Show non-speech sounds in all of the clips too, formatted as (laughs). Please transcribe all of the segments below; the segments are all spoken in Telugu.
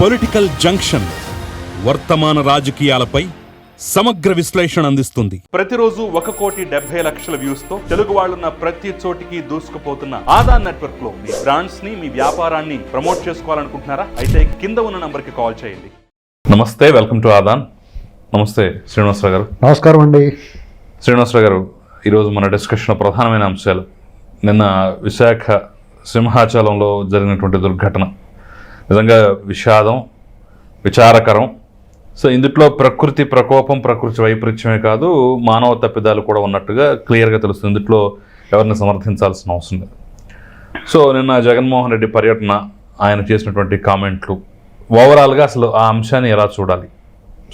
పొలిటికల్ జంక్షన్ వర్తమాన రాజకీయాలపై సమగ్ర విశ్లేషణ అందిస్తుంది. ప్రతిరోజు ఒక కోటి డెబ్బై లక్షల వ్యూస్తో తెలుగు వాళ్ళున్న ప్రతి చోటికి దూసుకుపోతున్న ఆదాన్ నెట్వర్క్లో మీ బ్రాండ్స్ని మీ వ్యాపారాన్ని ప్రమోట్ చేసుకోవాలనుకుంటున్నారా? అయితే కింద ఉన్న నంబర్కి కాల్ చేయండి. నమస్తే వెల్కమ్ టు ఆదాన్. నమస్తే శ్రీనివాసరావు గారు. నమస్కారం అండి. శ్రీనివాసరావు గారు ఈరోజు మన డిస్కషన్ ప్రధానమైన అంశాలు. నిన్న విశాఖ సింహాచలంలో జరిగినటువంటి దుర్ఘటన. నిజంగా విషాదం విచారకరం. సో ఇందులో ప్రకృతి ప్రకోపం ప్రకృతి వైపరీత్యమే కాదు మానవ తప్పిదాలు కూడా ఉన్నట్టుగా క్లియర్గా తెలుస్తుంది. ఇందులో ఎవరిని సమర్థించాల్సిన అవసరం లేదు. సో నిన్న జగన్మోహన్ రెడ్డి పర్యటన ఆయన చేసినటువంటి కామెంట్లు. ఓవరాల్గా అసలు ఆ అంశాన్ని ఎలా చూడాలి?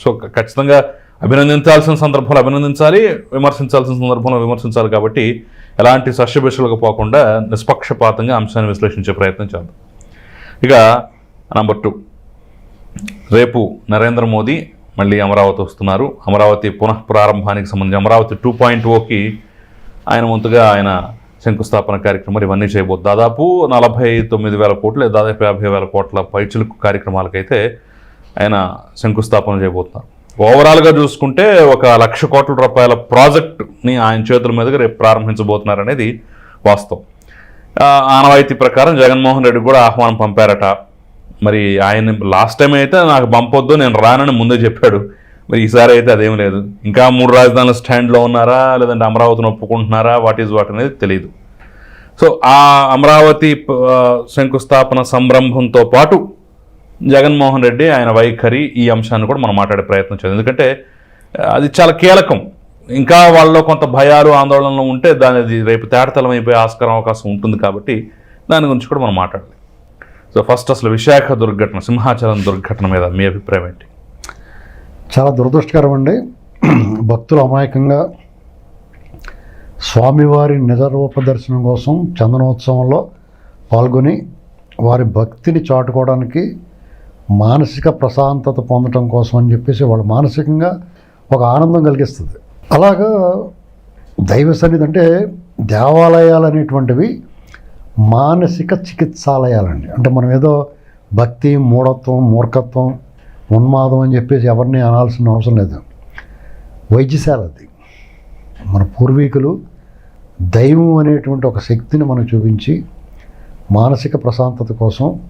సో ఖచ్చితంగా అభినందించాల్సిన సందర్భంలో అభినందించాలి విమర్శించాల్సిన సందర్భంలో విమర్శించాలి కాబట్టి ఎలాంటి సస్యభిషులకు పోకుండా నిష్పక్షపాతంగా అంశాన్ని విశ్లేషించే ప్రయత్నం చేద్దాం. ఇక నంబర్ టూ. రేపు నరేంద్ర మోదీ మళ్ళీ అమరావతి వస్తున్నారు. అమరావతి పునః ప్రారంభానికి సంబంధించి అమరావతి టూ పాయింట్ ఓకి ఆయన వంతుగా ఆయన శంకుస్థాపన కార్యక్రమాలు ఇవన్నీ చేయబోతు దాదాపు నలభై తొమ్మిది వేల కోట్లు లేదా దాదాపు యాభై వేల కోట్ల పైచులకు కార్యక్రమాలకైతే ఆయన శంకుస్థాపన చేయబోతున్నారు. ఓవరాల్గా చూసుకుంటే ఒక లక్ష కోట్ల రూపాయల ప్రాజెక్ట్ని ఆయన చేతుల మీదుగా రేపు ప్రారంభించబోతున్నారు అనేది వాస్తవం ఆనవాయితీ ప్రకారం జగన్మోహన్ రెడ్డి కూడా ఆహ్వానం పంపారట. మరి ఆయన లాస్ట్ టైం అయితే నాకు పంపొద్దు నేను రానని ముందే చెప్పాడు. మరి ఈసారి అయితే అదేం లేదు. ఇంకా మూడు రాజధానుల స్టాండ్లో ఉన్నారా లేదంటే అమరావతిని ఒప్పుకుంటున్నారా వాట్ ఈజ్ వాట్ అనేది తెలియదు సో ఆ అమరావతి శంకుస్థాపన సంరంభంతో పాటు జగన్మోహన్ రెడ్డి ఆయన వైఖరి ఈ అంశాన్ని కూడా మనం మాట్లాడే ప్రయత్నం చేద్దాం. ఎందుకంటే అది చాలా కీలకం. ఇంకా వాళ్ళలో కొంత భయాలు ఆందోళనలు ఉంటే దాని అది రేపు తేటతలం అయిపోయే ఆస్కారం అవకాశం ఉంటుంది కాబట్టి దాని గురించి కూడా మనం మాట్లాడాలి. సో ఫస్ట్ అసలు విశాఖ దుర్ఘటన సింహాచలం దుర్ఘటన మీద మీ అభిప్రాయం ఏంటి? చాలా దురదృష్టకరం అండి. భక్తులు అమాయకంగా స్వామివారి నిజరూప దర్శనం కోసం చందనోత్సవంలో పాల్గొని వారి భక్తిని చాటుకోవడానికి మానసిక ప్రశాంతత పొందడం కోసం అని చెప్పేసి వాళ్ళు మానసికంగా ఒక ఆనందం కలిగిస్తుంది. అలాగా దైవ సన్నిధి అంటే దేవాలయాలు అనేటువంటివి మానసిక చికిత్సాలయాలండి. అంటే మనం ఏదో భక్తి మూఢత్వం మూర్ఖత్వం ఉన్మాదం అని చెప్పేసి ఎవరిని అనాల్సిన అవసరం లేదు. వైద్యశాల అది. మన పూర్వీకులు దైవం అనేటువంటి ఒక శక్తిని మనకు చూపించి మానసిక ప్రశాంతత కోసం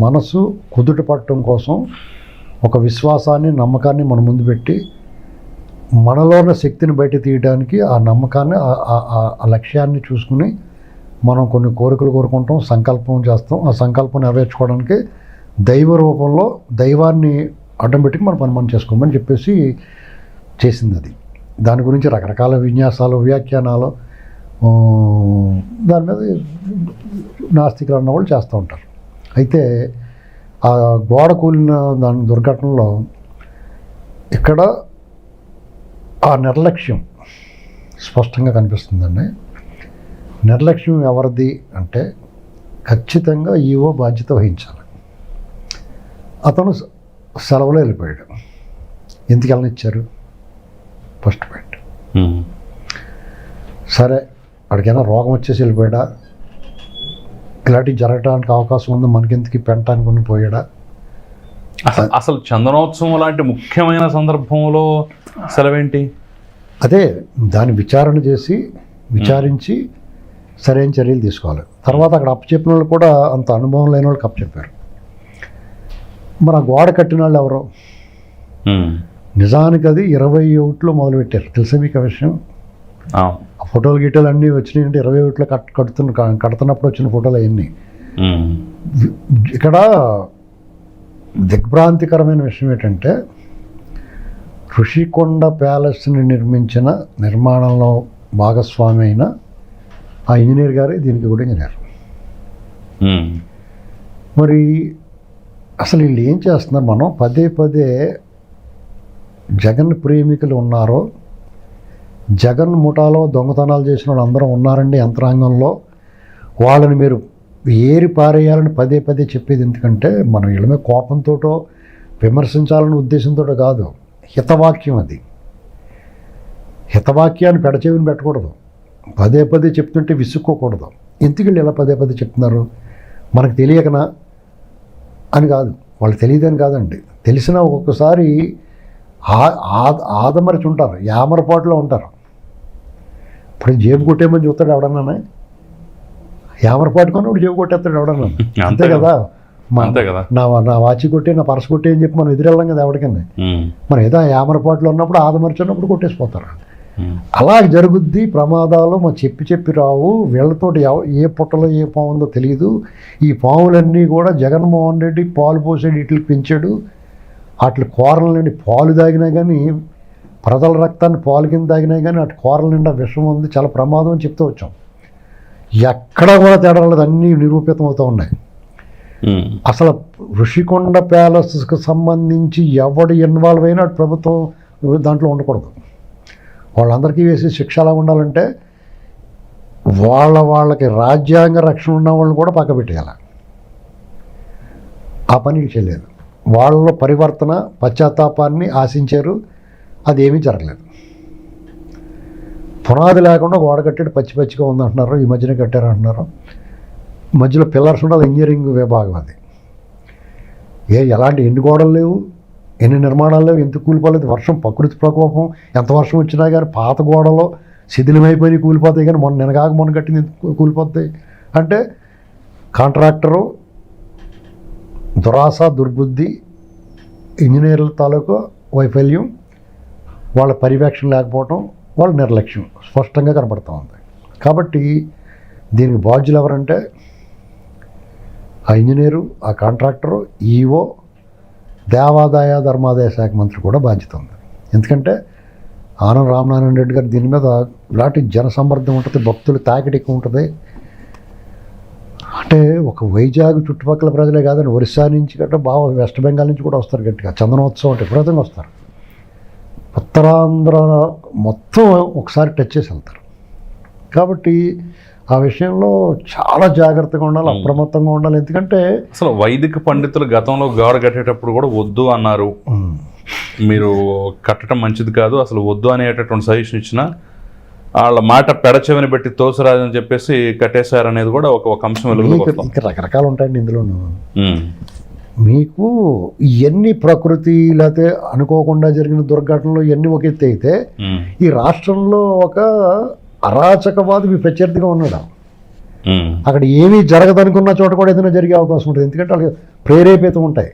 మనసు కుదుట పట్టడం కోసం ఒక విశ్వాసాన్ని నమ్మకాన్ని మన ముందు పెట్టి మనలో ఉన్న శక్తిని బయట తీయడానికి ఆ నమ్మకాన్ని ఆ- ఆ లక్ష్యాన్ని చూసుకుని మనం కొన్ని కోరికలు కోరుకుంటాం సంకల్పం చేస్తాం. ఆ సంకల్పం నెరవేర్చుకోవడానికి దైవ రూపంలో దైవాన్ని అడ్డం పెట్టి మన పని మనం చేసుకోమని చెప్పేసి చేసింది అది. దాని గురించి రకరకాల విన్యాసాలు వ్యాఖ్యానాలు దాని మీద నాస్తికులు అన్న వాళ్ళు చేస్తూ ఉంటారు. అయితే ఆ గోడ కూలిన దాని దుర్ఘటనలో ఇక్కడ ఆ నిర్లక్ష్యం స్పష్టంగా కనిపిస్తుందండి. నిర్లక్ష్యం ఎవరిది అంటే ఖచ్చితంగా ఈవో బాధ్యత వహించాలి. అతను సెలవులో వెళ్ళిపోయాడు. ఎందుకు వెళ్ళనిచ్చారు? First point. సరే వాడికైనా రోగం వచ్చేసి వెళ్ళిపోయాడా? ఇలాంటివి జరగడానికి అవకాశం ఉంది? మనకెందుకు పెంటానికి ఉండి పోయాడా? అసలు అసలు చందనోత్సవం లాంటి ముఖ్యమైన సందర్భంలో సెలవేంటి? అదే దాన్ని విచారణ చేసి విచారించి సరైన చర్యలు తీసుకోవాలి. తర్వాత అక్కడ అప్పచెప్పిన వాళ్ళు కూడా అంత అనుభవం లేని వాళ్ళకి అప్పచెప్పారు మరి ఆ గోడ కట్టిన వాళ్ళు ఎవరు? నిజానికి అది ఇరవై ఒకటిలో మొదలుపెట్టారు. తెలుసా మీకు ఆ విషయం. ఆ. ఫోటోలు గిటోలు అన్నీ వచ్చినాయి అంటే ఇరవై ఒకటిలో కట్ కడుతున్న కడుతున్నప్పుడు వచ్చిన ఫోటోలు అవన్నీ. ఇక్కడ దిగ్భ్రాంతికరమైన విషయం ఏంటంటే ఋషికొండ ప్యాలెస్ని నిర్మించిన నిర్మాణంలో భాగస్వామి అయిన ఆ ఇంజనీర్ గారే దీనికి కూడా ఇంజనీర్. మరి అసలు వీళ్ళు ఏం చేస్తున్నారు? మనం పదే పదే జగన్ ప్రేమికులు ఉన్నారో జగన్ ముఠాలో దొంగతనాలు చేసిన వాళ్ళు అందరూ ఉన్నారండి యంత్రాంగంలో. వాళ్ళని మీరు ఏరి పారేయాలని పదే పదే చెప్పేది ఎందుకంటే మనం వీళ్ళ మీద కోపంతోటో విమర్శించాలనే ఉద్దేశంతో కాదు. హితవాక్యం అది. హితవాక్యాన్ని పెడచెవిని పెట్టకూడదు. పదే పదే చెప్తుంటే విసుక్కోకూడదు. ఎందుకు వీళ్ళు ఇలా పదే పదే చెప్తున్నారు? మనకు తెలియకనా? అని కాదు. వాళ్ళు తెలియదని కాదండి. తెలిసిన ఒక్కొక్కసారి ఆదమరిచి ఉంటారు. యామరపాటులో ఉంటారు. ఇప్పుడు జేబు కొట్టేమని చూస్తాడు ఎవడన్నా? యామరపాటు కొన్నప్పుడు జేబు కొట్టేస్తాడు ఎవడన్నా? అంతే కదా. మా- అంతే కదా. నా నా వాచి కొట్టి నా పర్స్ కొట్టి అని చెప్పి మనం ఎదురెళ్ళాం కదా ఎవరికన్నా మనం ఏదో యామరపాటులో ఉన్నప్పుడు ఆదమరిచినప్పుడు కొట్టేసిపోతారు. ఉమ్, అలా జరుగుద్ది ప్రమాదాలు మనం చెప్పి చెప్పి రావు. వీళ్ళతోటి ఏ పుట్టలో ఏ పాము ఉందో తెలియదు ఈ పాములన్నీ కూడా జగన్మోహన్ రెడ్డి పాలు పోసాడు వీటికి పెంచాడు. వాటి కూరల నుండి పాలు తాగినా కానీ ప్రజల రక్తాన్ని పాలు కింద తాగినా కానీ అటు కూరల నిండా విషం ఉంది. చాలా ప్రమాదం అని చెప్తూ వచ్చాం. ఎక్కడ కూడా తేడా లేదు. అన్నీ నిరూపితం అవుతూ ఉన్నాయి. ఉమ్, అసలు ఋషికొండ ప్యాలెస్కి సంబంధించి ఎవడు ఇన్వాల్వ్ అయినా అటు ప్రభుత్వం దాంట్లో ఉండకూడదు. వాళ్ళందరికీ వేసే శిక్ష ఎలా ఉండాలంటే వాళ్ళ వాళ్ళకి రాజ్యాంగ రక్షణ ఉన్న వాళ్ళని కూడా పక్క పెట్టేయాలి ఆ పని చేయలేదు. వాళ్ళలో పరివర్తన పశ్చాత్తాపాన్ని ఆశించారు. అది ఏమీ జరగలేదు. పునాది లేకుండా గోడ కట్టాడు పచ్చి పచ్చిగా ఉందంటున్నారు. ఈ మధ్యన కట్టారు అంటున్నారు మధ్యలో పిల్లర్స్ ఉండాలి ఇంజనీరింగ్ విభాగం అది. ఏ ఎలాంటి ఎన్ని గోడలు లేవు? ఎన్ని నిర్మాణాల్లో ఎంత కూలిపోలేదు. వర్షం ప్రకృతి ప్రకోపం ఎంత వర్షం వచ్చినా కానీ పాత గోడలో శిథిలమైపోయి కూలిపోతాయి. కానీ మొన్న నినగాక మొన్న కట్టింది ఎందుకు కూలిపోతాయి? అంటే కాంట్రాక్టరు దురాశ దుర్బుద్ధి ఇంజనీర్ల తాలూకు వైఫల్యం వాళ్ళ పర్యవేక్షణ లేకపోవటం వాళ్ళ నిర్లక్ష్యం స్పష్టంగా కనపడుతూ ఉంది. కాబట్టి దీనికి బాధ్యులు ఎవరంటే ఆ ఇంజనీరు ఆ కాంట్రాక్టరు ఈఓ దేవాదాయ ధర్మాదాయ శాఖ మంత్రి కూడా బాధ్యత ఉంది. ఎందుకంటే ఆనం రామనారాయణ రెడ్డి గారు దీని మీద ఇలాంటి జనసమ్మర్థం ఉంటుంది భక్తులు తాకిడి ఎక్కువ ఉంటుంది. అంటే ఒక వైజాగ్ చుట్టుపక్కల ప్రజలే కాదని ఒరిస్సా నుంచి గట్రా బాగా వెస్ట్ బెంగాల్ నుంచి కూడా వస్తారు గట్టిగా. చందనోత్సవం అంటే విపరీతంగా వస్తారు. ఉత్తరాంధ్ర మొత్తం ఒకసారి టచ్ చేసి వెళ్తారు. కాబట్టి ఆ విషయంలో చాలా జాగ్రత్తగా ఉండాలి అప్రమత్తంగా ఉండాలి. ఎందుకంటే అసలు వైదిక పండితులు గతంలో గోడ కట్టేటప్పుడు కూడా వద్దు అన్నారు. మీరు కట్టడం మంచిది కాదు అసలు వద్దు అనేటటువంటి సజెషన్ ఇచ్చిన వాళ్ళ మాట పెడచెవిని పెట్టి తోసరాదని చెప్పేసి కట్టేశారు అనేది కూడా ఒక ఒక అంశం ఇంకా రకరకాలు ఉంటాయండి ఇందులోను. మీకు ఇవన్నీ ప్రకృతి లేకపోతే అనుకోకుండా జరిగిన దుర్ఘటనలు ఇవన్నీ ఒక ఎత్తు అయితే ఈ రాష్ట్రంలో ఒక అరాచకవాది మీ ప్రత్యర్థిగా ఉన్నాడు అక్కడ ఏమీ జరగదనుకున్న చోట కూడా ఏదైనా జరిగే అవకాశం ఉంటుంది. ఎందుకంటే వాళ్ళకి ప్రేరేపితం ఉంటాయి.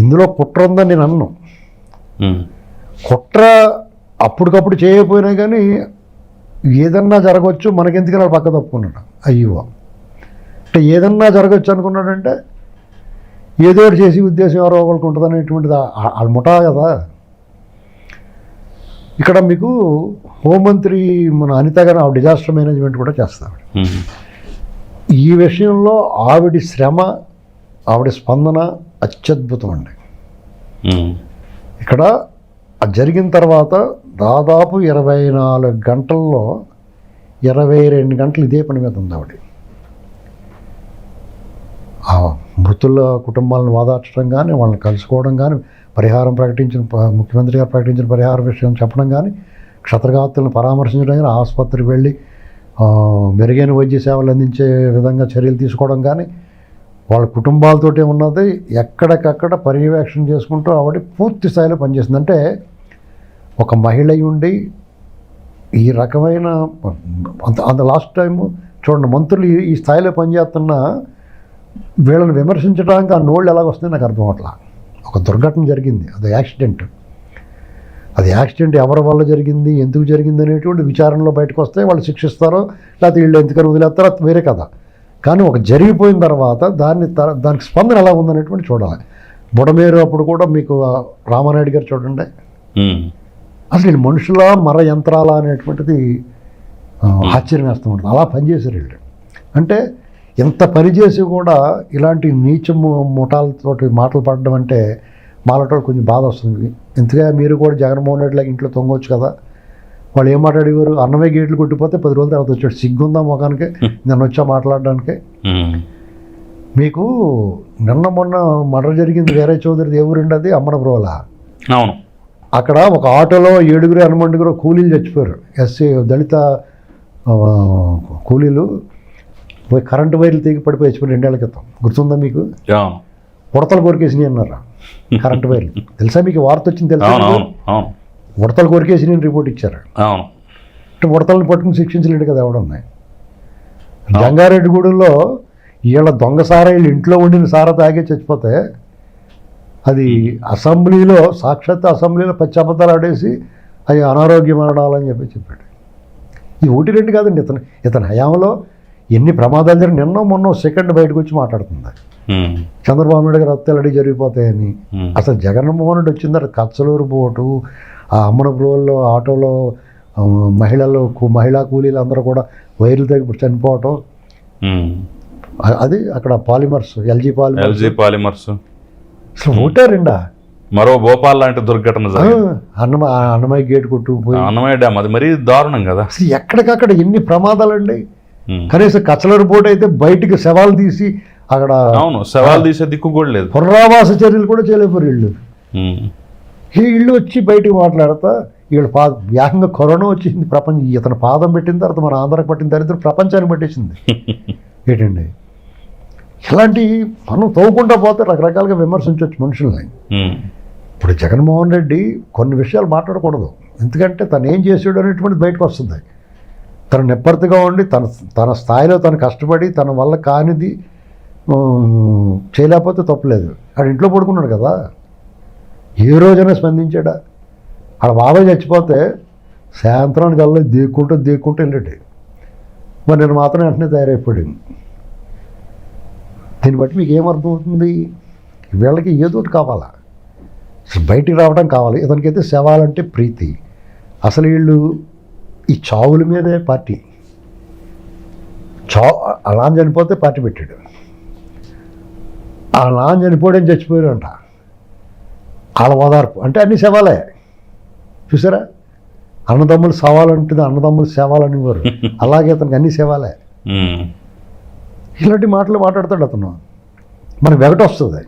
ఇందులో కుట్ర ఉందని నేను అన్ను. కుట్ర అప్పటికప్పుడు చేయకపోయినా కానీ ఏదన్నా జరగవచ్చు మనకెందుకని వాళ్ళు పక్క తప్పుకున్నాడు. అయ్యో. అంటే ఏదన్నా జరగచ్చు అనుకున్నాడంటే ఏదో చేసి ఉద్దేశం ఎవరో ఒకరికి ఉంటుంది అనేటువంటిది వాళ్ళ ముఠా కదా. ఇక్కడ మీకు హోంమంత్రి మన అనిత గారు ఆవిడ డిజాస్టర్ మేనేజ్మెంట్ కూడా చేస్తాడు ఈ విషయంలో ఆవిడ శ్రమ ఆవిడ స్పందన అత్యద్భుతం అండి. ఇక్కడ జరిగిన తర్వాత దాదాపు ఇరవై నాలుగు గంటల్లో ఇరవై రెండు గంటలు ఇదే పని మీద ఉంది ఆవిడ. మృతుల కుటుంబాలను వాదార్చడం కానీ వాళ్ళని కలుసుకోవడం కానీ పరిహారం ప్రకటించిన ముఖ్యమంత్రి గారు ప్రకటించిన పరిహార విషయం చెప్పడం కానీ క్షతగాతులను పరామర్శించడం కానీ ఆసుపత్రికి వెళ్ళి మెరుగైన వైద్య సేవలు అందించే విధంగా చర్యలు తీసుకోవడం కానీ వాళ్ళ కుటుంబాలతోటే ఉన్నది. ఎక్కడికక్కడ పర్యవేక్షణ చేసుకుంటూ ఆవిడ పూర్తి స్థాయిలో పనిచేస్తుంది అంటే ఒక మహిళ ఉండి ఈ రకమైన అంత అంత లాస్ట్ టైం చూడండి మంత్రులు ఈ- స్థాయిలో పనిచేస్తున్న వీళ్ళని విమర్శించడానికి ఆ నోళ్ళు ఎలా వస్తాయి నాకు అర్థం అవట్లా ఒక దుర్ఘటన జరిగింది. అది యాక్సిడెంట్. అది యాక్సిడెంట్ ఎవరి వల్ల జరిగింది? ఎందుకు జరిగింది అనేటువంటి విచారణలో బయటకు వస్తే వాళ్ళు శిక్షిస్తారో లేకపోతే వీళ్ళు ఎందుకని వదిలేస్తారో అది వేరే కథ. కానీ ఒక జరిగిపోయిన తర్వాత దాన్ని దానికి స్పందన ఎలా ఉందనేటువంటి చూడాలి. బుడమేరు అప్పుడు కూడా మీకు రామానాయుడు గారు చూడండి. అసలు వీళ్ళు మనుషుల మర యంత్రాల అనేటువంటిది ఆశ్చర్యం వేస్తూ ఉంటుంది. అలా పనిచేశారు వీళ్ళు. అంటే ఎంత పని చేసి కూడా ఇలాంటి నీచ ము- ముఠాలతోటి మాటలు పడడం అంటే మాలటో కొంచెం బాధ వస్తుంది. ఇంతగా మీరు కూడా జగన్మోహన్ రెడ్డి లాగా ఇంట్లో తొంగొచ్చు కదా. వాళ్ళు ఏం మాట్లాడేవారు? అన్నమే గేట్లు కొట్టిపోతే పది రోజుల తర్వాత వచ్చాడు. సిగ్గుందా మొఖానికి? నన్ను వచ్చా మాట్లాడడానికి? మీకు నిన్న మొన్న మర్డర్ జరిగింది వేరే చౌదరిది ఎవరండి అది అమ్మనబ్రోలా అవును. అక్కడ ఒక ఆటోలో ఏడుగురు ఎనమండుగురు కూలీలు చచ్చిపోయారు. ఎస్సీ దళిత కూలీలు. పోయి కరెంటు వైర్లు తెగి పడిపోయి చచ్చిపోయారు రెండేళ్ళ క్రితం. గుర్తుందా మీకు? ఉడతలు కొరికేసినాయి అన్నారు? కరెంట్ వైర్లు. (laughs) తెలుసా మీకు వార్త వచ్చింది తెలుసా ఉడతలు కొరికేసినాయి రిపోర్ట్ ఇచ్చారు? అంటే ఉడతలను పట్టుకుని శిక్షించలేడు కదా ఎవడన్నాయి జంగారెడ్డిగూడెంలో వీళ్ళ దొంగ సారా వీళ్ళు ఇంట్లో వండిన సారా తాగే చచ్చిపోతే అది అసెంబ్లీలో సాక్షాత్ అసెంబ్లీలో పచ్చి అబద్ధాలు ఆడేసి అవి అనారోగ్య మరణాలని చెప్పి చెప్పాడు. ఇది ఒకటి రెండు కాదండి. ఇతను ఇతని హయాంలో ఎన్ని ప్రమాదాలు జరిగి నిన్న మొన్న సెకండ్ బయటకు వచ్చి మాట్లాడుతుంది. చంద్రబాబు నాయుడు గారు హత్యలు జరిగిపోతాయని. అసలు జగన్మోహన్ రెడ్డి వచ్చిన తర్వాత కచ్చలూరు బోటు ఆ అమ్మనపురంలో ఆటోలో ఆ, మహిళలు మహిళా కూలీలు అందరూ కూడా వైర్లు తగ్గి చనిపోవటం. అది అక్కడ polymers LG polymers. LG polymers. అసలు ఒకటే రెండా? మరో భోపాల్ లాంటి దుర్ఘటన అన్నమ అన్నమయ్య గేట్ కొట్టు పోయి అన్నమయ్య డ్యామ్ అది మరీ దారుణం కదా. అసలు ఎక్కడికక్కడ ఎన్ని ప్రమాదాలండి? ఉమ్. కనీసం కచ్చలూరు బోట్ అయితే బయటికి శవాలు తీసి అక్కడ అవును సవాల్ తీసే దిక్కు కూడా లేదు. పునరావాస చర్యలు కూడా చేయలేకపోరు వీళ్ళు. ఉమ్, ఈ ఇళ్ళు వచ్చి బయటికి మాట్లాడతా వీళ్ళ పా ఏకంగా కరోనా వచ్చింది ప్రపంచం ఇతను పాదం పెట్టిన తర్వాత మన ఆంధ్రకు పట్టిన దరిద్రం ప్రపంచాన్ని పట్టేసింది. (laughs) ఏంటండి? ఇలాంటి మనం తవ్వుకుంటా పోతే రకరకాలుగా విమర్శించవచ్చు మనుషుల్ని. ఉమ్, ఇప్పుడు జగన్మోహన్ రెడ్డి కొన్ని విషయాలు మాట్లాడకూడదు. ఎందుకంటే తను ఏం చేసాడు అనేటువంటిది బయటకు వస్తుంది. తను నెప్పర్తిగా ఉండి తన తన స్థాయిలో తను కష్టపడి తన వల్ల కానిది చేయలేకపోతే తప్పలేదు. ఆడు ఇంట్లో పడుకున్నాడు కదా. ఏ రోజైనా స్పందించాడా. ఆడ బాబాయ్ చచ్చిపోతే సాయంత్రానికి వెళ్ళి దేక్కుంటూ దేక్కుంటూ వెళ్ళాడు. మరి నేను మాత్రం వెంటనే తయారైపోయాడు. దీన్ని బట్టి మీకు ఏమర్థమవుతుంది వీళ్ళకి ఏదో ఒకటి కావాలా. బయటికి రావడం కావాలి. ఇతనికైతే శవాలంటే ప్రీతి. అసలు వీళ్ళు ఈ చావుల మీదే పార్టీ. చా అలా చనిపోతే పార్టీ పెట్టాడు. అలా చనిపోవడం చచ్చిపోయారంట వాళ్ళ ఓదార్పు అంటే అన్ని శవాలే చూసారా? అన్నదమ్ములు సవాలంటుంది అన్నదమ్ములు సేవాలనివ్వరు (laughs) అలాగే అతనికి అన్ని సేవాలే. ఇలాంటి మాటలు మాట్లాడతాడు అతను. మనకు వెగట వస్తుంది.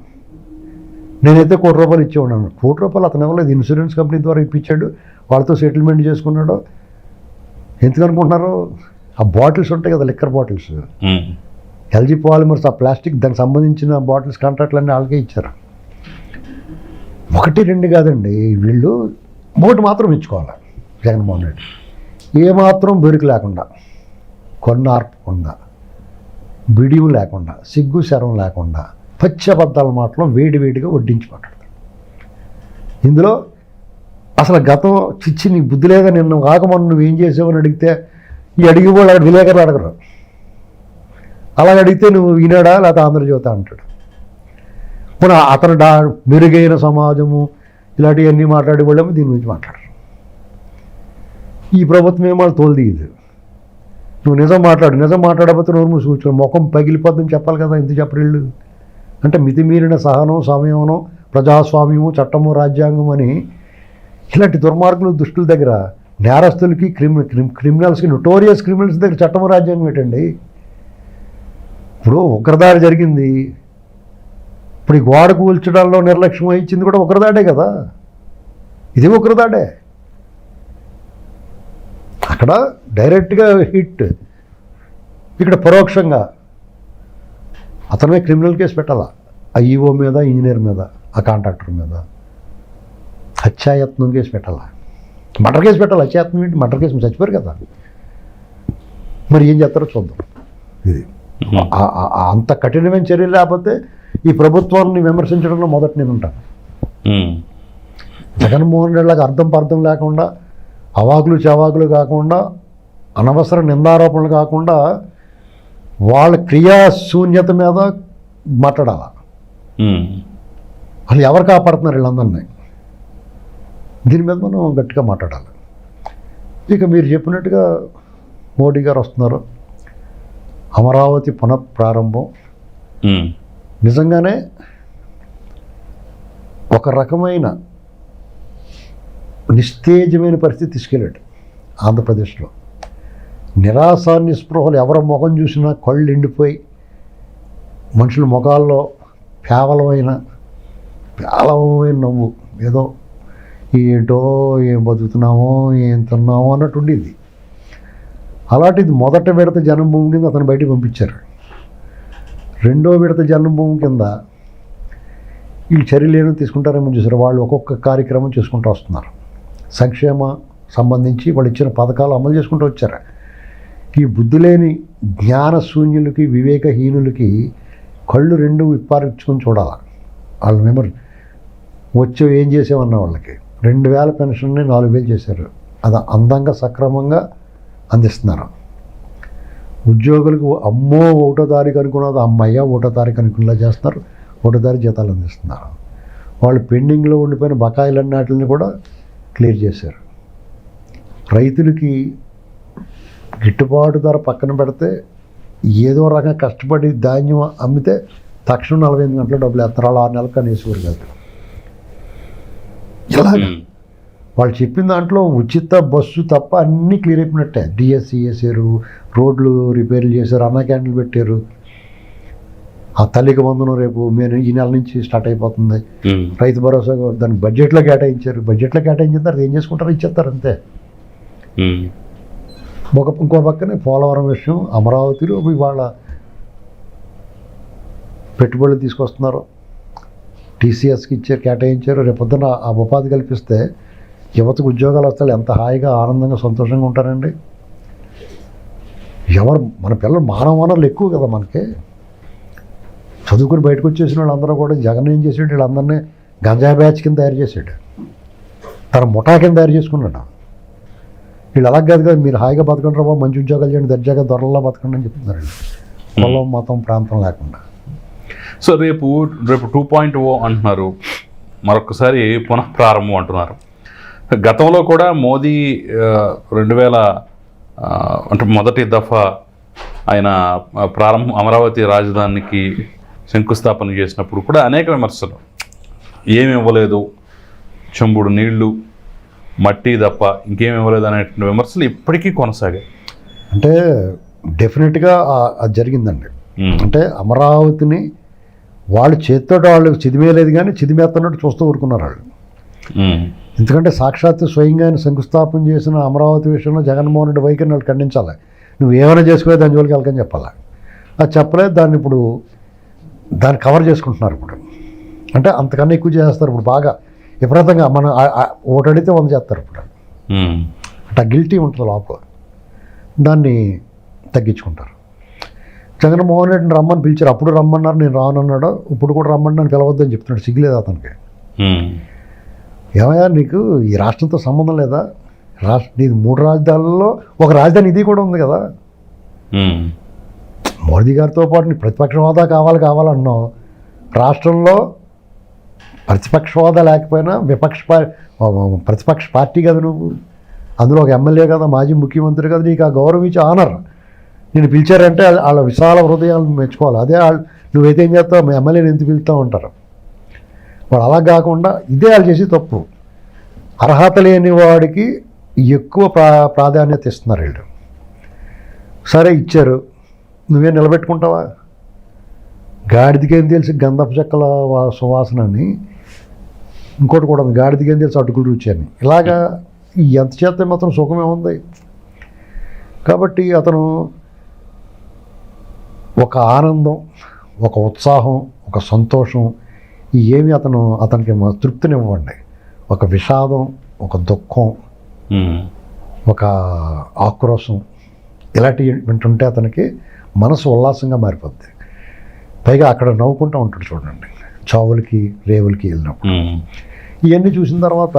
నేనైతే కోటి రూపాయలు ఇచ్చి ఉన్నాను కోటి రూపాయలు అతను ఇవ్వలేదు. ఇన్సూరెన్స్ కంపెనీ ద్వారా ఇప్పించాడు. వాళ్ళతో సెటిల్మెంట్ చేసుకున్నాడు. ఎందుకు అనుకుంటున్నారు ఆ బాటిల్స్ ఉంటాయి కదా లిక్కర్ బాటిల్స్. ఎల్జీ పాలిమర్స్ ఆ ప్లాస్టిక్ దానికి సంబంధించిన బాటిల్స్ కాంట్రాక్ట్లన్నీ వాళ్ళకే ఇచ్చారు. ఒకటి రెండు కాదండి వీళ్ళు ఒకటి మాత్రం ఇచ్చుకోవాలి జగన్మోహన్ రెడ్డి. ఏమాత్రం బెరుకు లేకుండా కొన్న ఆర్పకుండా బిడియం లేకుండా సిగ్గు శరం లేకుండా పచ్చి అబద్ధాల మాటలు వేడి వేడిగా వడ్డించి మాట్లాడతాడు ఇందులో అసలు గతం చిచ్చి నీ బుద్ధి లేదా? నిన్ను కాకమని నువ్వు ఏం చేసావని అడిగితే ఈ అడిగి వాళ్ళు అక్కడ విలేకరులు అడగరు. అలా అడిగితే నువ్వు ఈనాడా లేకపోతే ఆంధ్రజ్యోత అంటాడు. మన అతను డా మెరుగైన సమాజము ఇలాంటివన్నీ మాట్లాడే వాళ్ళేమో దీని గురించి మాట్లాడరు. ఈ ప్రభుత్వం ఏమో వాళ్ళు తోలుదీయదు. నువ్వు నిజం మాట్లాడు. నిజం మాట్లాడకపోతే నోరు మూసి కూర్చో. ముఖం పగిలిపోద్దని చెప్పాలి కదా ఎందుకు చెప్పరిళ్ళు అంటే మితిమీరిన సహనం సమయమును ప్రజాస్వామ్యము చట్టము రాజ్యాంగం అని ఇలాంటి దుర్మార్గులు దుష్టుల దగ్గర నేరస్తులకి క్రిమి క్రిమినల్స్కి నొటోరియస్ క్రిమినల్స్ దగ్గర చట్టం రాజ్యాంగం ఏంటండి? ఇప్పుడు ఉగ్రదాడి జరిగింది. ఇప్పుడు ఈ గోడ కూల్చడంలో నిర్లక్ష్యం వహించింది కూడా ఉగ్రదాడే కదా? ఇది ఉగ్రదాడే అక్కడ డైరెక్ట్గా హిట్. ఇక్కడ పరోక్షంగా. అతనే క్రిమినల్ కేసు పెట్టాలా? ఆ ఈఓ మీద ఇంజనీర్ మీద ఆ కాంట్రాక్టర్ మీద. హత్యాయత్నం కేసు పెట్టాలా? మర్డర్ కేసు పెట్టాలి? హత్యాయత్నం ఏంటి? మర్డర్ కేసు చచ్చిపోయారు కదా. మరి ఏం చేస్తారో చూద్దాం. ఇది అంత కఠినమైన చర్యలు లేకపోతే ఈ ప్రభుత్వాన్ని విమర్శించడంలో మొదటి నేను ఉంటాను. జగన్మోహన్ రెడ్డిలాగా అర్థం పర్థం లేకుండా అవాకులు చవాకులు కాకుండా అనవసర నిందారోపణలు కాకుండా వాళ్ళ క్రియాశూన్యత మీద మాట్లాడాల? వాళ్ళు ఎవరు కాపాడుతున్నారు వీళ్ళందరినీ? దీని మీద మనం గట్టిగా మాట్లాడాలి. ఇక మీరు చెప్పినట్టుగా మోడీ గారు వస్తున్నారు. అమరావతి పునఃప్రారంభం నిజంగానే ఒక రకమైన నిస్తేజమైన పరిస్థితి తీసుకెళ్ళాడు ఆంధ్రప్రదేశ్లో. నిరాశ నిస్పృహలు ఎవరి ముఖం చూసినా కళ్ళు ఎండిపోయి మనుషుల ముఖాల్లో పేవలమైన పేలవమైన నవ్వు ఏదో ఏంటో ఏం బతుకుతున్నామో ఏం తిన్నామో అన్నట్టు ఉండేది. అలాంటిది మొదట విడత జన్మభూమి కింద అతను బయటికి పంపించారు. రెండో విడత జన్మభూమి కింద వీళ్ళు చర్యలేని తీసుకుంటారేమో చూసారు వాళ్ళు ఒక్కొక్క కార్యక్రమం చేసుకుంటూ వస్తున్నారు. సంక్షేమ సంబంధించి వాళ్ళు ఇచ్చిన పథకాలు అమలు చేసుకుంటూ వచ్చారు. ఈ బుద్ధి లేని జ్ఞాన శూన్యులకి వివేకహీనులకి కళ్ళు రెండు విప్పారించుకొని చూడాలి? వాళ్ళ మెమరీ వచ్చి ఏం చేసామన్న వాళ్ళకి? రెండు వేల పెన్షన్ని నాలుగు వేలు చేశారు. అది అందంగా సక్రమంగా అందిస్తున్నారు. ఉద్యోగులకు అమ్మో ఒకటో తారీఖు అనుకున్నది అమ్మయ్య ఒకటో తారీఖు అనుకునేలా చేస్తున్నారు. ఒకటో తారీఖు జీతాలు అందిస్తున్నారు. వాళ్ళు పెండింగ్లో ఉండిపోయిన బకాయిలన్నిటిని కూడా క్లియర్ చేశారు. రైతులకి గిట్టుబాటు ధర పక్కన పెడితే ఏదో రకంగా కష్టపడి ధాన్యం అమ్మితే తక్షణం నలభై ఎనిమిది గంటల డబ్బులు ఎత్తరాలు ఆరు నెలలు కనీసం కాదు ఉమ్, వాళ్ళు చెప్పిన దాంట్లో ఉచిత బస్సు తప్ప అన్నీ క్లియర్ అయిపోయినట్టే. డిఎస్సి చేశారు రోడ్లు రిపేర్లు చేశారు అన్న క్యాంటీన్లు పెట్టారు. ఆ తల్లికి వందనం రేపు మేము ఈ నెల నుంచి స్టార్ట్ అయిపోతుంది. రైతు భరోసా దాన్ని బడ్జెట్లో కేటాయించారు. బడ్జెట్లో కేటాయించిన తర్వాత ఏం చేసుకుంటారో ఇచ్చేస్తారు అంతే. ఒక ఇంకో పక్కనే పోలవరం విషయం అమరావతిలో ఇవాళ పెట్టుబడులు తీసుకొస్తున్నారు. టీసీఎస్కి ఇచ్చారు కేటాయించారు. రేపు పొద్దున ఆ ఉపాధి కల్పిస్తే యువతకు ఉద్యోగాలు వస్తాయి ఎంత హాయిగా ఆనందంగా సంతోషంగా ఉంటారండి? ఎవరు మన పిల్లలు మానవ వనరులు ఎక్కువ కదా మనకి. చదువుకుని బయటకు వచ్చేసిన వాళ్ళందరూ కూడా జగన్ ఏం చేసాడు వీళ్ళందరినీ గంజాయి బ్యాచ్ కింద తయారు చేశాడు. తన ముఠా కింద తయారు చేసుకున్నాడు. వీళ్ళు అలా కాదు కదా మీరు హాయిగా బతకండి బాబు, మంచి ఉద్యోగాలు చేయండి దర్జాగా దొరల్లో బతకండి అని చెప్తున్నారండి కులం మతం ప్రాంతం లేకుండా. సో రేపు రేపు టూ పాయింట్ ఓ అంటున్నారు. మరొకసారి పునః ప్రారంభం అంటున్నారు. గతంలో కూడా మోదీ రెండు వేల అంటే మొదటి దఫా ఆయన ప్రారంభం అమరావతి రాజధానికి శంకుస్థాపన చేసినప్పుడు కూడా అనేక విమర్శలు. ఏమి ఇవ్వలేదు. చెంబుడు నీళ్ళు మట్టి తప్ప ఇంకేమి ఇవ్వలేదు అనేటువంటి విమర్శలు ఇప్పటికీ కొనసాగాయి. అంటే డెఫినెట్గా అది జరిగిందండి. అంటే అమరావతిని వాళ్ళు చేతితో వాళ్ళు చిదిమేయలేదు కానీ చిదిమేస్తున్నట్టు చూస్తూ ఊరుకున్నారు వాళ్ళు. ఎందుకంటే సాక్షాత్తు స్వయంగా ఆయన శంకుస్థాపన చేసిన అమరావతి విషయంలో జగన్మోహన్ రెడ్డి వైఖరిని వాళ్ళు ఖండించాలి. నువ్వు ఏమైనా చేసుకోవే దాని జోలికి వెళ్ళకని చెప్పాలి? అది చెప్పలేదు. దాన్ని ఇప్పుడు దాన్ని కవర్ చేసుకుంటున్నారు ఇప్పుడు. అంటే అంతకన్నా ఎక్కువ చేస్తారు ఇప్పుడు బాగా. విపరీతంగా మనం అడిగితే వంద చేస్తారు ఇప్పుడు. అంటే గిల్టీ ఉంటుంది లోపల. దాన్ని తగ్గించుకుంటారు. జగన్మోహన్ రెడ్డిని రమ్మని పిలిచారు. అప్పుడు రమ్మన్నారు నేను రానన్నాడు. ఇప్పుడు కూడా రమ్మని నన్ను పిలవద్దని చెప్తున్నాడు. సిగ్గులేదు అతనికి. ఏమయ్యా నీకు ఈ రాష్ట్రంతో సంబంధం లేదా? రాష్ట్ర నీది మూడు రాజధానుల్లో ఒక రాజధాని ఇది కూడా ఉంది కదా. మోదీ గారితో పాటు నీ ప్రతిపక్ష హోదా కావాలి కావాలన్నావు. రాష్ట్రంలో ప్రతిపక్ష హోదా లేకపోయినా విపక్ష ప్రతిపక్ష పార్టీ కదా నువ్వు. అందులో ఒక ఎమ్మెల్యే కదా మాజీ ముఖ్యమంత్రి కదా నీకు ఆ గౌరవం ఇచ్చి ఆనర్. నేను పిలిచారంటే వాళ్ళ- విశాల హృదయాలను మెచ్చుకోవాలి. అదే వాళ్ళు నువ్వైతే ఏం చేస్తావు? మీ ఎమ్మెల్యేని ఎందుకు పిలుస్తూ ఉంటారు వాడు అలా కాకుండా ఇదే వాళ్ళు చేసి తప్పు. అర్హత లేని వాడికి ఎక్కువ ప్రా ప్రాధాన్యత ఇస్తున్నారు వీళ్ళు. సరే ఇచ్చారు. నువ్వే నిలబెట్టుకుంటావా? గాడిదికేం తెలిసి గంధపు చెక్కల వా- సువాసన అని ఇంకోటి కూడా ఉంది. గాడిదికేం తెలిసి అటుకులు రుచి అని. ఇలాగా ఎంత చేస్తే మాత్రం సుఖమే ఉంది. కాబట్టి అతను ఒక ఆనందం ఒక ఉత్సాహం ఒక సంతోషం ఈ ఏమి అతను అతనికి తృప్తినివ్వండి. ఒక విషాదం ఒక దుఃఖం ఒక ఆక్రోశం ఇలాంటివి వింటుంటే అతనికి మనసు ఉల్లాసంగా మారిపోద్ది. పైగా అక్కడ నవ్వుకుంటూ ఉంటాడు చూడండి. చావులకి రేవులకి వెళ్ళినప్పుడు. ఇవన్నీ చూసిన తర్వాత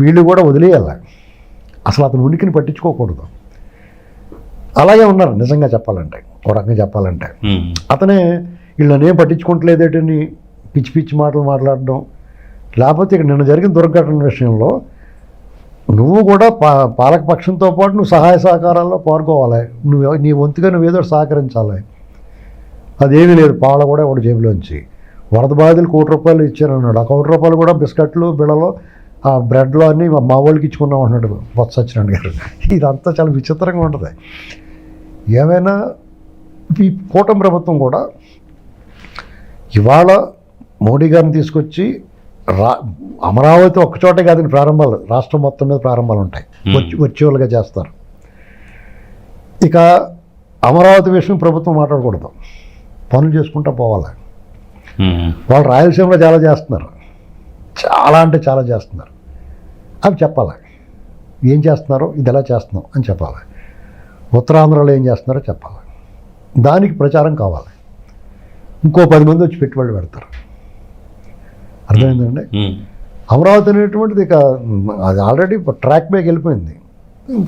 వీళ్ళు కూడా వదిలేయాలి. అసలు అతను ఉనికిని పట్టించుకోకూడదు. అలాగే ఉన్నారు నిజంగా చెప్పాలంటే ఒక రకంగా చెప్పాలంటే. అతనే వీళ్ళనేం పట్టించుకుంటలేదేటని పిచ్చి పిచ్చి మాటలు మాట్లాడడం లేకపోతే ఇక్కడ నిన్న జరిగిన దుర్ఘటన విషయంలో నువ్వు కూడా పా పాలక పక్షంతో పాటు నువ్వు సహాయ సహకారాల్లో పాల్గొవాలి. నువ్వు నీ వంతుగా నువ్వేదో సహకరించాలి. అదేమీ లేదు పాల కూడా ఒకటి జేబులోంచి. వరద బాధితులు కోటి రూపాయలు ఇచ్చారన్నాడు ఆ కోటి రూపాయలు కూడా బిస్కెట్లు బిళ్ళలో ఆ బ్రెడ్లో అన్ని మా వాళ్ళకి ఇచ్చుకున్నాం అన్నాడు బొత్స సత్యనారాయణ గారు. ఇదంతా చాలా విచిత్రంగా ఉంటుంది. ఏమైనా ఈ కూటమి ప్రభుత్వం కూడా ఇవాళ మోడీ గారిని తీసుకొచ్చి రా అమరావతి ఒక్కచోటే కాదని ప్రారంభాలు రాష్ట్రం మొత్తం మీద ప్రారంభాలు ఉంటాయి. వర్చువల్గా చేస్తారు. ఇక అమరావతి విషయం ప్రభుత్వం మాట్లాడకూడదు. పనులు చేసుకుంటూ పోవాలి. వాళ్ళు రాయలసీమలో చాలా చేస్తున్నారు. చాలా అంటే చాలా చేస్తున్నారు. అవి చెప్పాలి. ఏం చేస్తున్నారో? ఇది ఎలా చేస్తున్నాం? అని చెప్పాలి. ఉత్తరాంధ్రలో ఏం చేస్తున్నారో చెప్పాలి. దానికి ప్రచారం కావాలి. ఇంకో పది మంది వచ్చి పెట్టుబడి పెడతారు. అర్థమైందండి. అమరావతి అనేటువంటిది ఇక అది ఆల్రెడీ ట్రాక్ మీద వెళ్ళిపోయింది.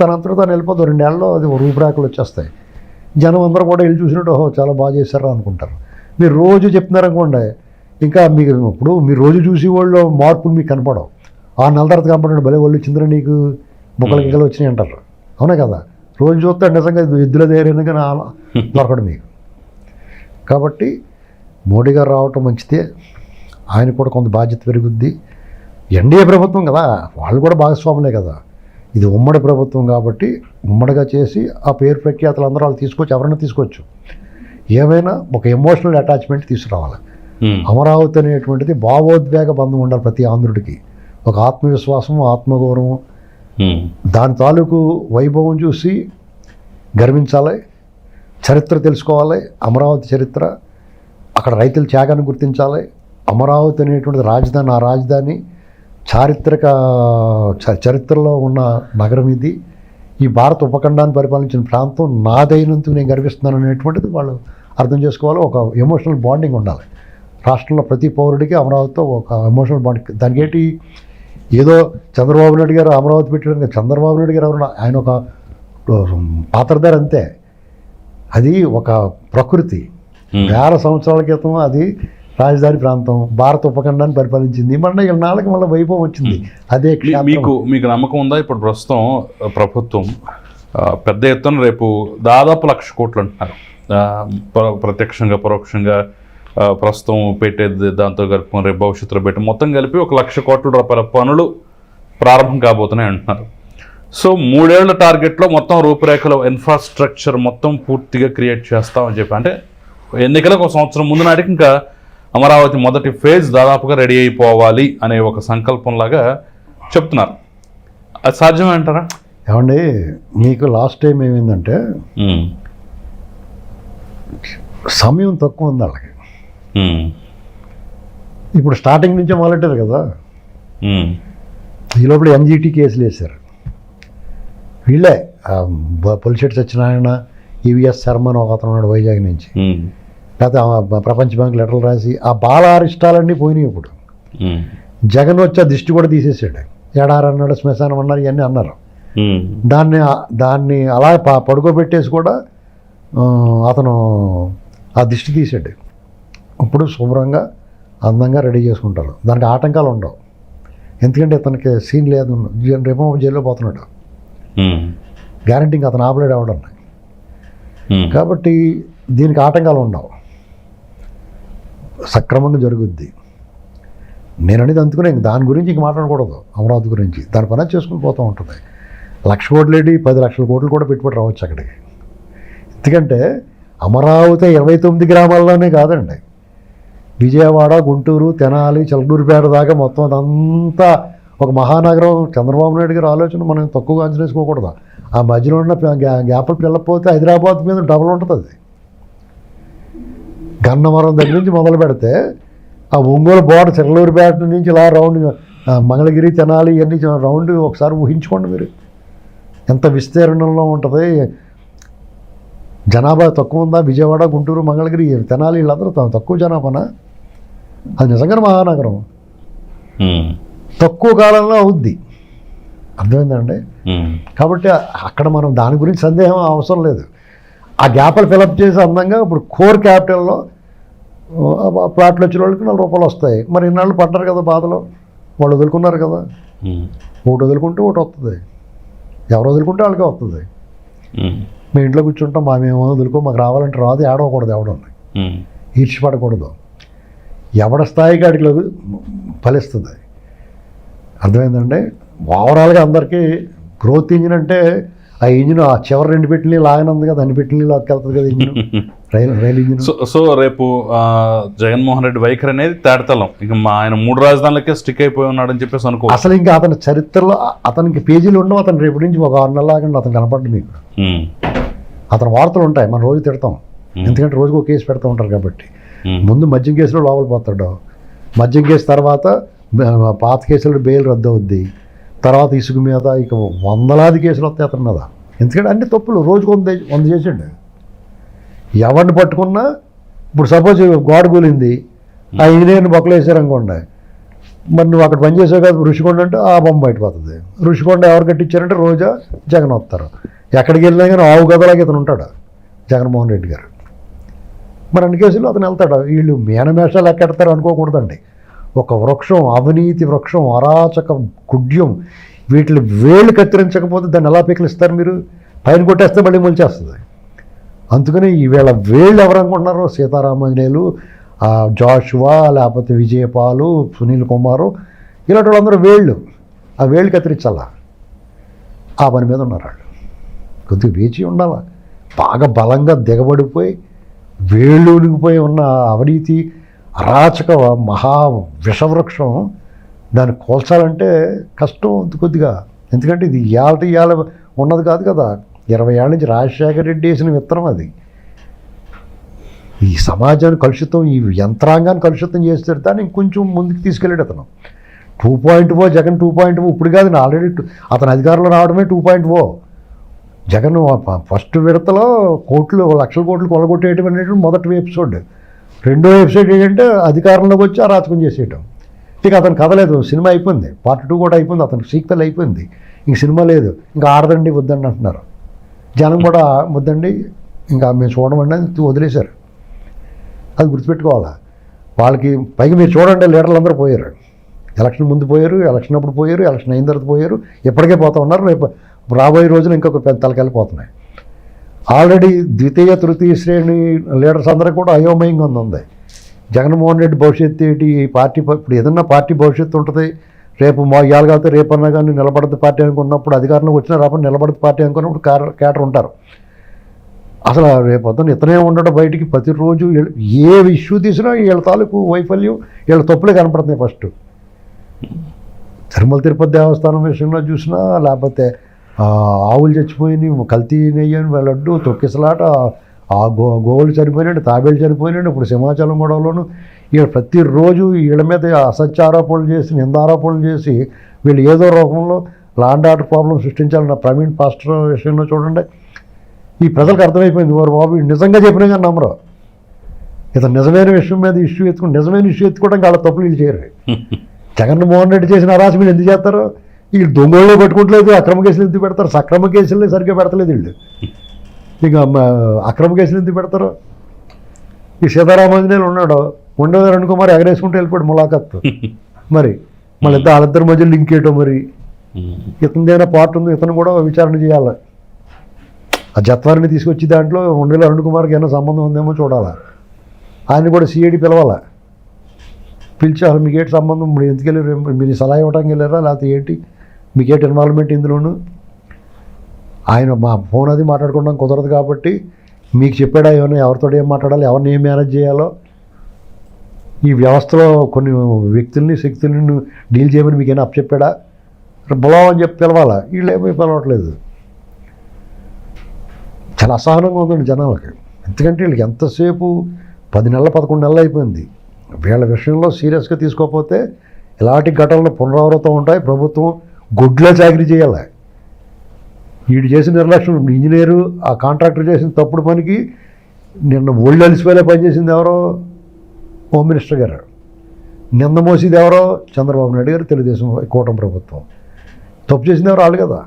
తనంతట తను వెళ్ళిపోతుంది రెండేళ్ళలో అది రూపురేఖలు వచ్చేస్తాయి. జనం అందరూ కూడా వెళ్ళి చూసినట్టు ఓహో చాలా బాగా చేశారు అనుకుంటారు. మీరు రోజు చెప్తున్నారు అనుకోండి ఇంకా మీకు ఇప్పుడు మీరు రోజు చూసి వాళ్ళు మార్పులు మీకు కనపడవు. ఆ నెల తర్వాత కనపడండి భలే వాళ్ళు చింద్ర నీకు ముక్కలు గిక్కలు వచ్చినాయి అంటారు. అవునా కదా? రోజు చూస్తే నిజంగా ఇది ఎద్దుల దగ్గర కానీ (laughs) దొరకడు మీకు. కాబట్టి మోడీ గారు రావటం మంచిదే. ఆయన కూడా కొంత బాధ్యత పెరుగుద్ది. ఎన్డీఏ ప్రభుత్వం కదా వాళ్ళు కూడా భాగస్వాములే కదా. ఇది ఉమ్మడి ప్రభుత్వం కాబట్టి ఉమ్మడిగా చేసి ఆ పేరు ప్రఖ్యాతలు అందరూ వాళ్ళు తీసుకొచ్చి ఎవరైనా తీసుకోవచ్చు. ఏమైనా ఒక ఎమోషనల్ అటాచ్మెంట్ తీసుకురావాలి. అమరావతి అనేటువంటిది భావోద్వేగ బంధం ఉండాలి ప్రతి ఆంధ్రుడికి. ఒక ఆత్మవిశ్వాసం ఆత్మగౌరవం. దాని తాలూకు వైభవం చూసి గర్వించాలి చరిత్ర తెలుసుకోవాలి అమరావతి చరిత్ర అక్కడ రైతుల త్యాగాన్ని గుర్తించాలి. అమరావతి అనేటువంటి రాజధాని ఆ రాజధాని చారిత్రక చ- చరిత్రలో ఉన్న నగరం ఇది. ఈ భారత ఉపఖండాన్ని పరిపాలించిన ప్రాంతం నాదైనందుకు నేను గర్విస్తున్నాను అనేటువంటిది వాళ్ళు అర్థం చేసుకోవాలి. ఒక ఎమోషనల్ బాండింగ్ ఉండాలి. రాష్ట్రంలో ప్రతి పౌరుడికి అమరావతితో ఒక ఎమోషనల్ బాండింగ్ దానికి ఏంటి ఏదో చంద్రబాబు నాయుడు గారు అమరావతి పెట్టడం చంద్రబాబు నాయుడు గారు ఎవరు ఆయన ఒక పాత్రధారి అంతే. అది ఒక ప్రకృతి. వేల సంవత్సరాల క్రితం అది రాజధాని ప్రాంతం భారత ఉపఖండాన్ని పరిపాలించింది. మళ్ళీ ఇలా నాలుగు మళ్ళీ వైభవం వచ్చింది. అదే. మీకు మీకు నమ్మకం ఉందా? ఇప్పుడు ప్రస్తుతం ప్రభుత్వం పెద్ద ఎత్తున రేపు దాదాపు లక్ష కోట్లు అంటున్నారు. ప్రత్యక్షంగా పరోక్షంగా ప్రస్తుతం పెట్టేది దాంతో కలుపుకొని రేపు భవిష్యత్తులో పెట్టి మొత్తం కలిపి ఒక లక్ష కోట్ల రూపాయల పనులు ప్రారంభం కాబోతున్నాయి అంటున్నారు. సో మూడేళ్ళ టార్గెట్లో మొత్తం రూపురేఖలు ఇన్ఫ్రాస్ట్రక్చర్ మొత్తం పూర్తిగా క్రియేట్ చేస్తామని చెప్పి అంటే ఎన్నికలకు ఒక సంవత్సరం ముందు నాటికి ఇంకా అమరావతి మొదటి ఫేజ్ దాదాపుగా రెడీ అయిపోవాలి అనే ఒక సంకల్పంలాగా చెప్తున్నారు. అది సాధ్యమే అంటారా? ఏమండి మీకు లాస్ట్ టైం ఏమైందంటే సమయం తక్కువ ఉంది వాళ్ళకి. ఉమ్, ఇప్పుడు స్టార్టింగ్ నుంచే మొదలెట్టారు కదా. ఉమ్, ఈ లోపల ఎన్జిటి కేసులు వేశారు. వీళ్ళే పులిశెట్టి సత్యనారాయణ ఈవిఎస్ శర్మ అని ఒక అతను ఉన్నాడు వైజాగ్ నుంచి. ఉమ్, లేకపోతే ప్రపంచ బ్యాంక్ లెటర్లు రాసి ఆ బాల అరిష్టాలన్నీ పోయినాయి ఇప్పుడు. జగన్ వచ్చి ఆ దిష్టి కూడా తీసేసాడు ఎడారి అన్నాడు శ్మశానం అన్నారు ఇవన్నీ అన్నారు. దాన్ని దాన్ని అలా పడుకోబెట్టేసి కూడా అతను ఆ దిష్టి తీసాడు ఇప్పుడు శుభ్రంగా అందంగా రెడీ చేసుకుంటారు దానికి ఆటంకాలు ఉండవు. ఎందుకంటే ఇతనికి సీన్ లేదు. రేపు జైల్లో పోతున్నాడు. గ్యారంటీ అతను ఆపలేడు అవడం ఉమ్, కాబట్టి దీనికి ఆటంకాలు ఉండవు. సక్రమంగా జరుగుద్ది. నేను అనేది అందుకునే ఇంక దాని గురించి ఇంక మాట్లాడకూడదు. అమరావతి గురించి. దాని పని చేసుకుని పోతూ ఉంటుంది. లక్ష కోట్లు ఏంటి? పది లక్షల కోట్లు కూడా పెట్టుబడి రావచ్చు అక్కడికి. ఎందుకంటే అమరావతి ఇరవై తొమ్మిది గ్రామాల్లోనే కాదండి. విజయవాడ గుంటూరు తెనాలి చిలకూరుపేట దాకా మొత్తం అదంతా ఒక మహానగరం. చంద్రబాబు నాయుడు గారి ఆలోచన మనం తక్కువగా అంచనా వేసుకోకూడదు. ఆ మధ్యలో ఉన్న గ్యా- గ్యా- గ్యాప్లు పిల్లకపోతే హైదరాబాద్ మీద డబల్ ఉంటుంది అది. గన్నవరం దగ్గర నుంచి మొదలు పెడితే ఆ ఒంగోలు బోర్డర్ చిలకలూరుపేట నుంచి ఇలా రౌండ్ మంగళగిరి తెనాలి ఇవన్నీ రౌండ్ ఒకసారి ఊహించుకోండి మీరు. ఎంత విస్తీర్ణంలో ఉంటుంది. జనాభా తక్కువ ఉందా? విజయవాడ గుంటూరు మంగళగిరి తెనాలి వీళ్ళందరూ తక్కువ జనాభానా? అది నిజంగా మహానగరం. తక్కువ కాలంలో అవుద్ది. అర్థమైందండి? కాబట్టి అక్కడ మనం దాని గురించి సందేహం అవసరం లేదు. ఆ గ్యాప్లు ఫిలప్ చేసి అందంగా ఇప్పుడు కోర్ క్యాపిటల్లో ప్లాట్లు వచ్చిన వాళ్ళకి నాలుగు రూపాయలు వస్తాయి. మరి ఇన్నాళ్ళు పడ్డారు కదా బాధలో. వాళ్ళు వదులుకున్నారు కదా. ఒకటి వదులుకుంటే ఒకటి వస్తుంది ఎవరు వదులుకుంటే వాళ్ళకే వస్తుంది మేము ఇంట్లో కూర్చుంటాం మా మేము వదులుకో మాకు రావాలంటే రాదు ఏడవకూడదు ఎవడం ఉమ్, ఈర్ష్యపడకూడదు ఎవడ స్థాయికి అడిగి ఫలిస్తుంది. అర్థమైందండి? ఓవరాల్గా అందరికీ గ్రోత్ ఇంజిన్ అంటే ఆ ఇంజిన్ ఆ చివరి రెండు పెట్టిన లాగనుంది కదా అన్ని పెట్టిన లాక్కెళ్తుంది కదా ఇంజిన్. (laughs) రైలు రైలు ఇంజిన్. సో సో రేపు జగన్మోహన్ రెడ్డి వైఖరి అనేది తేడతలం ఇక మా ఆయన మూడు రాజధానులకే స్టిక్ అయిపోయి ఉన్నాడని చెప్పేసి అనుకో అసలు ఇంకా అతని చరిత్రలో అతనికి పేజీలు ఉండవు అతను రేపు నుంచి ఒక ఆరు నెలల లాగా అతను కనపడ్డు మీకు. అతని వార్తలు ఉంటాయి మనం రోజు తిడతాం. ఎందుకంటే రోజుకు ఒక కేసు పెడతా ఉంటారు కాబట్టి. ముందు మద్యం కేసులో లోపల పోతాడు. మద్యం కేసు తర్వాత పాత కేసులో బెయిల్ రద్దు అవుద్ది తర్వాత ఇసుక మీద ఇక వందలాది కేసులు వస్తాయి అతని మీద. ఎందుకంటే అన్ని తప్పులు రోజుకు వంద వంద చేసాడు. ఎవరిని పట్టుకున్నా ఇప్పుడు సపోజ్ గోడ కూలింది. ఆ ఇంజనీర్ని బొక్కలు వేసారు అనుకోండి. మరి నువ్వు అక్కడ పని చేసావు కదా ఋషికొండ అంటే ఆ బొమ్మ బయటపోతుంది ఋషికొండ ఎవరు కట్టించారంటే రోజా జగన్ వస్తారు. ఎక్కడికి వెళ్ళినా కానీ ఆవు గదలాగా ఇతను ఉంటాడు జగన్మోహన్ రెడ్డి గారు. మరి అన్ని కేసులు అతను వెళ్తాడు. వీళ్ళు మేనమేషాలు ఎక్కెడతారు అనుకోకూడదండి. ఒక వృక్షం అవినీతి వృక్షం అరాచక కుడ్యం వీటిని వేళ్ళు కత్తిరించకపోతే దాన్ని ఎలా పికిలిస్తారు మీరు? పైన కొట్టేస్తే మళ్ళీ మొలిచేస్తుంది. అందుకని ఈవేళ వేళ్ళు ఎవరనుకుంటున్నారో? సీతారామాంజనేయులు జాషువా లేకపోతే విజయపాలు సునీల్ కుమారు ఇలాంటి వాళ్ళందరూ వేళ్ళు. ఆ వేళ్ళు కత్తిరించాలా? ఆ పని మీద ఉన్నారు వాళ్ళు. కొద్దిగా వేచి ఉండాలా? బాగా బలంగా దిగబడిపోయి వేళ్ళు ఉనిగిపోయి ఉన్న అవినీతి అరాచక మహా విషవృక్షం దాన్ని కోల్చాలంటే కష్టం ఉంది కొద్దిగా. ఎందుకంటే ఇది ఇవాళ ఇవాళ ఉన్నది కాదు కదా. ఇరవై ఏళ్ళ నుంచి రాజశేఖర రెడ్డి వేసిన విత్తనం అది. ఈ సమాజాన్ని కలుషితం ఈ యంత్రాంగాన్ని కలుషితం చేస్తే దాన్ని ఇంకొంచెం ముందుకు తీసుకెళ్ళాడు అతను. Two point O Jagan two point O ఇప్పుడు కాదు ఆల్రెడీ అతను అధికారంలో రావడమే two point O. Jagan first విడతలో కోట్లు లక్షల కోట్లు కొలగొట్టేయటం అనేటువంటి మొదటి ఎపిసోడ్. రెండో ఎపిసోడ్ ఏంటంటే అధికారంలోకి వచ్చి అరాచకం చేసేయటం. ఇక అతను కదలేదు సినిమా అయిపోయింది. పార్ట్ టూ కూడా అయిపోయింది అతనికి సీక్వెల్ అయిపోయింది. ఇంక సినిమా లేదు ఇంకా ఆడదండి వద్దండి అంటున్నారు. జనం కూడా వద్దండి ఇంకా మేము చూడమండి అని వదిలేశారు. అది గుర్తుపెట్టుకోవాలా? వాళ్ళకి పైగా మీరు చూడండి లీడర్లు అందరూ పోయారు. ఎలక్షన్ ముందు పోయారు ఎలక్షన్ అప్పుడు పోయారు ఎలక్షన్ అయిన తర్వాత పోయారు. ఇప్పటికే పోతా ఉన్నారు రేపు రాబోయే రోజులు ఇంకొక పెద్ద తలకెళ్ళిపోతున్నాయి ఆల్రెడీ ద్వితీయ తృతీయ శ్రేణి లీడర్స్ అందరూ కూడా అయోమయంగా ఉంది. జగన్మోహన్ రెడ్డి భవిష్యత్తు ఏంటి? ఈ పార్టీ ఇప్పుడు ఏదన్నా పార్టీ భవిష్యత్తు ఉంటుంది. రేపు మా ఇవాళ కాకపోతే రేపన్నా కానీ నిలబడద్దు పార్టీ అనుకున్నప్పుడు అధికారంలోకి వచ్చినా రాకుండా నిలబడద్దు పార్టీ అనుకున్నప్పుడు కేటర్ ఉంటారు. అసలు రేపు పొద్దున్న ఇతనే ఉండడం బయటికి. ప్రతిరోజు ఏ ఇష్యూ తీసినా వీళ్ళ తాలూకు వైఫల్యం వీళ్ళ తప్పులే కనపడుతున్నాయి ఫస్ట్. తిరుమల తిరుపతి దేవస్థానం విషయంలో చూసినా లేకపోతే ఆవులు చచ్చిపోయినాయి కల్తీ నెయ్యని లడ్డు తొక్కిసలాట. ఆ గో గోవులు చనిపోయినాడు తాబేలు చనిపోయినాడు ఇప్పుడు సింహాచలం గొడవలోను వీళ్ళు ప్రతిరోజు వీళ్ళ మీద అసత్య ఆరోపణలు చేసి నిందారోపణలు చేసి వీళ్ళు ఏదో రూపంలో లాండ్ ఆర్డర్ ప్రాబ్లం సృష్టించాలన్న ప్రవీణ్ పాస్టర్ విషయంలో చూడండి. ఈ ప్రజలకు అర్థమైపోయింది వారు బాబు నిజంగా చెప్పినా కానీ నమ్మరు. ఇతను నిజమైన విషయం మీద ఇష్యూ ఎత్తుకుని నిజమైన ఇష్యూ ఎత్తుకోవడానికి వాళ్ళ తప్పులు వీళ్ళు చేయరు. (laughs) జగన్మోహన్ రెడ్డి చేసిన అరాచం వీళ్ళు ఎందుకు చేస్తారు? వీళ్ళు దొంగలు పట్టుకోవట్లేదు అక్రమ కేసులు ఎందుకు పెడతారు? సక్రమ కేసులు సరిగ్గా పెడతలేదు వీళ్ళు. ఇక అక్రమ కేసులు ఎందుకు పెడతారు? ఈ సీతారామాంజనేయులు ఉన్నాడు. ఉండేది అరుణ్ కుమార్ ఎగరేసుకుంటూ వెళ్ళిపోయాడు ములాఖత్ (laughs) మరి మళ్ళీ ఇద్దరు వాళ్ళిద్దరి మధ్య లింక్ ఏంటో మరి? ఇతనిదైనా పార్ట్ ఉంది ఇతను కూడా విచారణ చేయాలి. ఆ జత్వారిని తీసుకొచ్చి దాంట్లో ఉండేలో అరుణ్ కుమార్కి ఏమైనా సంబంధం ఉందేమో చూడాలా. ఆయన కూడా సిఐడి పిలవాలా. పిలిచి అసలు మీకు ఏంటి సంబంధం? ఇప్పుడు ఎందుకు వెళ్ళారు? మీరు సలహా ఇవ్వడానికి వెళ్ళారా? లేకపోతే ఏంటి? మీకేటి ఇన్వాల్వ్మెంట్ ఇందులోను? ఆయన మా ఫోన్ అది మాట్లాడుకోవడం కుదరదు కాబట్టి మీకు చెప్పాడా ఏమైనా ఎవరితో ఏం మాట్లాడాలి? ఎవరిని ఏం మేనేజ్ చేయాలో? ఈ వ్యవస్థలో కొన్ని వ్యక్తుల్ని శక్తులను డీల్ చేయమని మీకు ఏమైనా అప్పచెప్పాడా బులావ్ అని చెప్పి పిలవాలా? వీళ్ళు ఏమీ పిలవట్లేదు. చాలా అసహనంగా ఉందండి జనాలకి. ఎందుకంటే వీళ్ళకి ఎంతసేపు? పది నెలల పదకొండు నెలలు అయిపోయింది. వీళ్ళ విషయంలో సీరియస్గా తీసుకోకపోతే ఇలాంటి ఘటనలు పునరావృతం ఉంటాయి. ప్రభుత్వం గుడ్లో చాకరీ చేయాలి? వీడు చేసిన నిర్లక్ష్యం ఇంజనీరు ఆ కాంట్రాక్టర్ చేసిన తప్పుడు పనికి నిన్న ఒళ్ళు అలిసిపోయేలా పనిచేసింది ఎవరో? హోమ్ మినిస్టర్ గారు. నిన్న మోసేది ఎవరో? చంద్రబాబు నాయుడు గారు తెలుగుదేశం కూటమి ప్రభుత్వం. తప్పు చేసింది ఎవరు వాళ్ళు కదా.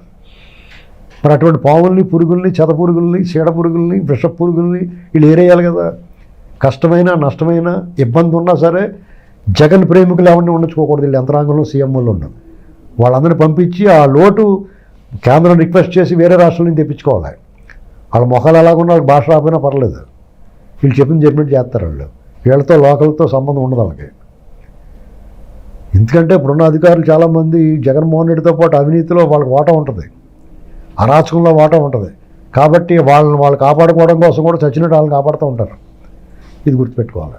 మరి అటువంటి పాముల్ని పురుగుల్ని చెద పురుగుల్ని చీడ పురుగుల్ని విష పురుగుల్ని వీళ్ళు ఏరేయాలి కదా. కష్టమైన నష్టమైన ఇబ్బంది ఉన్నా సరే జగన్ ప్రేమికులు ఎవరిని ఉండించుకోకూడదు వీళ్ళు యంత్రాంగంలో సీఎంఓలు ఉన్నాం. వాళ్ళందరినీ పంపించి ఆ లోటు కేంద్రం రిక్వెస్ట్ చేసి వేరే రాష్ట్రాల నుంచి తెప్పించుకోవాలి. వాళ్ళ మొఖాలు ఎలాగున్నా వాళ్ళకి భాష రాకపోయినా పర్లేదు. వీళ్ళు చెప్పింది చెప్పినట్టు చేస్తారు వాళ్ళు. వీళ్ళతో లోకల్తో సంబంధం ఉండదు వాళ్ళకి. ఎందుకంటే ఇప్పుడున్న అధికారులు చాలామంది జగన్మోహన్ రెడ్డితో పాటు అవినీతిలో వాళ్ళకి వాటా ఉంటుంది. అరాచకంలో వాటా ఉంటుంది. కాబట్టి వాళ్ళని వాళ్ళు కాపాడుకోవడం కోసం కూడా చచ్చినట్టు వాళ్ళని కాపాడుతూ ఉంటారు. ఇది గుర్తుపెట్టుకోవాలి.